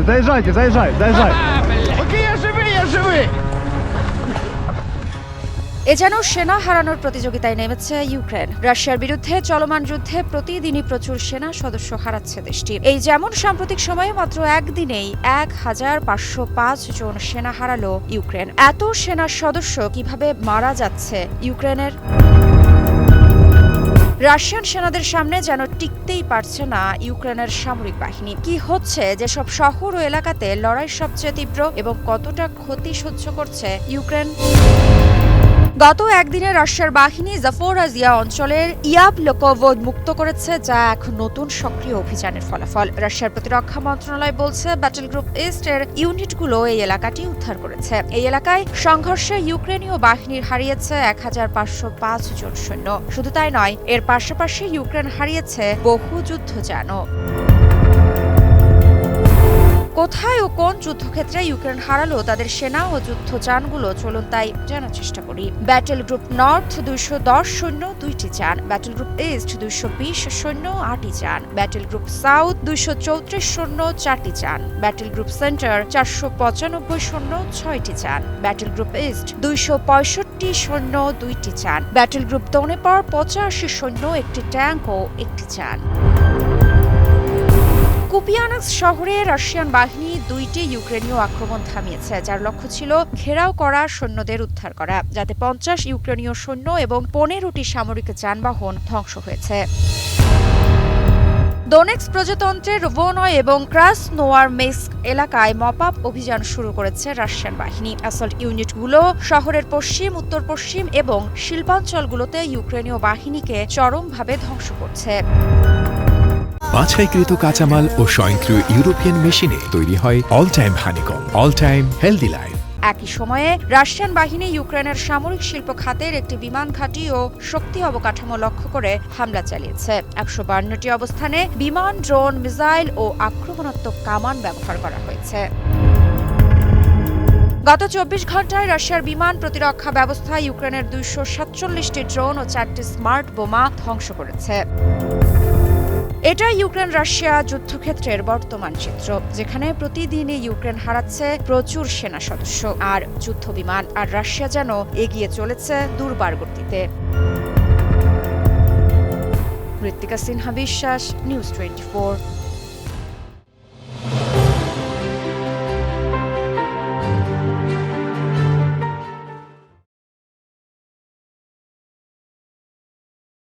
Заезжайте, заезжай, заезжай. Окей, я живий, я живий! এ যেন সেনা হারানোর প্রতিযোগিতায় নেমেছে ইউক্রেন রাশিয়ার বিরুদ্ধে চলমান যুদ্ধে প্রতিদিনই প্রচুর সেনা সদস্য হারাচ্ছে দেশটি এই যেমন সাম্প্রতিক সময়ে মাত্র একদিনেই এক হাজার পাঁচশো পাঁচ জন সেনা হারালো ইউক্রেন এত সেনা সদস্য কিভাবে মারা যাচ্ছে ইউক্রেনের রাশিয়ান সেনাদের সামনে যেন টিকতেই পারছে না ইউক্রেনের সামরিক বাহিনী। কি হচ্ছে যেসব শহর ও এলাকাতে লড়াই সবচেয়ে তীব্র এবং কতটা ক্ষতি সহ্য করছে ইউক্রেন? গত একদিনে রাশিয়ার বাহিনী জাফোরাজিয়া অঞ্চলের ইয়াব লোকোভোদ মুক্ত করেছে, যা এক নতুন সক্রিয় অভিযানের ফলাফল। রাশিয়ার প্রতিরক্ষা মন্ত্রণালয় বলছে ব্যাটেল গ্রুপ ইস্টের ইউনিটগুলো এই এলাকাটি উদ্ধার করেছে। এই এলাকায় সংঘর্ষে ইউক্রেনীয় বাহিনীর হারিয়েছে এক হাজার পাঁচশো পাঁচ জন সৈন্য। শুধু তাই নয়, এর পাশাপাশি ইউক্রেন হারিয়েছে বহু যুদ্ধ যুদ্ধযানও। কোথায় ও কোন যুদ্ধক্ষেত্রে ইউক্রেন হারালো, তাদের সেনা ও যুদ্ধযানগুলো চলুন তাই জানার চেষ্টা করি। ব্যাটেল গ্রুপ নর্থ দুইশো দশ সৈন্য দুইটি যান ব্যাটেল গ্রুপ ইস্ট দুইশো বিশ সৈন্য আটটি যান ব্যাটেল গ্রুপ সাউথ দুইশো চৌত্রিশ সৈন্য চারটি যান ব্যাটেল গ্রুপ সেন্টার চারশো পঁচানব্বই সৈন্য ছয়টি যান ব্যাটেল গ্রুপ ইস্ট দুইশো পঁয়ষট্টি সৈন্য দুইটি যান ব্যাটেল গ্রুপ দনেপর পঁচাশি সৈন্য একটি ট্যাঙ্ক ও একটি যান। কুপিয়ানাক্স শহরে রাশিয়ান বাহিনী দুইটি ইউক্রেনীয় আক্রমণ থামিয়েছে, যার লক্ষ্য ছিল ঘেরাও করা সৈন্যদের উদ্ধার করা, যাতে পঞ্চাশ ইউক্রেনীয় সৈন্য এবং পনেরোটি সামরিক যানবাহন ধ্বংস হয়েছে। দোনেক্স প্রজাতন্ত্রের ভোনয় এবং ক্রাস নোয়ার মেস্ক এলাকায় মপ আপ অভিযান শুরু করেছে রাশিয়ান বাহিনী। অ্যাসল্ট ইউনিটগুলো শহরের পশ্চিম উত্তর পশ্চিম এবং শিল্পাঞ্চলগুলোতে ইউক্রেনীয় বাহিনীকে চরমভাবে ধ্বংস করছে। বাছাইকৃত কাঁচামাল ও স্বয়ংক্রিয় ইউরোপিয়ান মেশিনে তৈরি হয় all time honeycomb all time healthy life একই সময়ে রাশিয়ান বাহিনী ইউক্রেনের সামরিক শিল্প খাতের একটি বিমান ঘাঁটি ও শক্তি অবকাঠামো লক্ষ্য করে হামলা চালিয়েছে। একশো বান্নটি অবস্থানে বিমান, ড্রোন, মিসাইল ও আক্রমণাত্মক কামান ব্যবহার করা হয়েছে। গত চব্বিশ ঘন্টায় রাশিয়ার বিমান প্রতিরক্ষা ব্যবস্থা ইউক্রেনের দুইশো সাতচল্লিশটি ড্রোন ও চারটি স্মার্ট বোমা ধ্বংস করেছে। এটা ইউক্রেন রাশিয়া যুদ্ধক্ষেত্রের বর্তমান চিত্র, যেখানে প্রতিদিনই ইউক্রেন হারাচ্ছে প্রচুর সেনা সদস্য আর যুদ্ধ বিমান আর রাশিয়া যেন এগিয়ে চলেছে দুর্বার গতিতে। মৃত্তিকা সিনহা বিশ্বাস, নিউজ টোয়েন্টি